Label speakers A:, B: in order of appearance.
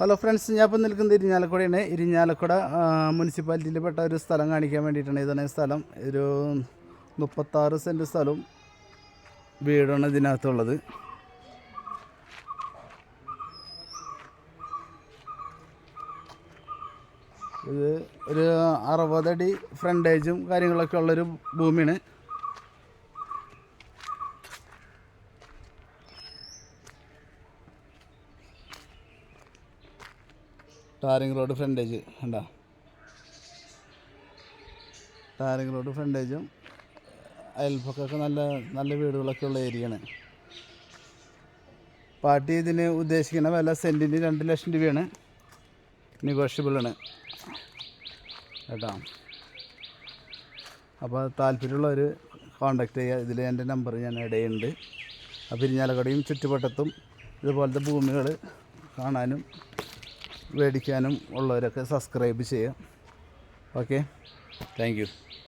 A: Hello friends ഞാൻ ഇപ്പോൾ നിൽക്കുന്നത് ഇരിഞ്ഞാലക്കുടയാണ്. ഇരിഞ്ഞാലക്കുട മുനിസിപ്പാലിറ്റിയിൽ പെട്ട ഒരു സ്ഥലം കാണിക്കാൻ വേണ്ടിയിട്ടാണ്. ഇതാണ് സ്ഥലം. ഒരു മുപ്പത്താറ് സെന്റ് സ്ഥലവും വീടാണ് ഇതിനകത്തുള്ളത്. ഇത് ഒരു അറുപതടി ഫ്രണ്ടേജും കാര്യങ്ങളൊക്കെ ഉള്ളൊരു ഭൂമിയാണ്. ടാറിങ് റോഡ് ഫ്രണ്ടേജ് കണ്ടോ? ടാറിങ് റോഡ് ഫ്രണ്ടേജും അയൽപ്പക്കമൊക്കെ നല്ല നല്ല വീടുകളൊക്കെ ഉള്ള ഏരിയയാണ് പാർട്ടി ഇതിന് ഉദ്ദേശിക്കുന്ന വില സെന്റിന് രണ്ട് ലക്ഷം രൂപയാണ്. നെഗോഷ്യബിളാണ് കേട്ടോ? അപ്പോൾ താല്പര്യമുള്ളവർ കോണ്ടാക്ട് ചെയ്യുക ഇതിൽ എന്റെ നമ്പർ ഞാൻ ഇടയുണ്ട് അപ്പോൾ ഇരിഞ്ഞാലക്കടയും ചുറ്റുവട്ടത്തും ഇതുപോലത്തെ ഭൂമികൾ കാണാനും മേടിക്കാനും ഉള്ളവരൊക്കെ സബ്സ്ക്രൈബ് ചെയ്യുക ഓക്കെ താങ്ക്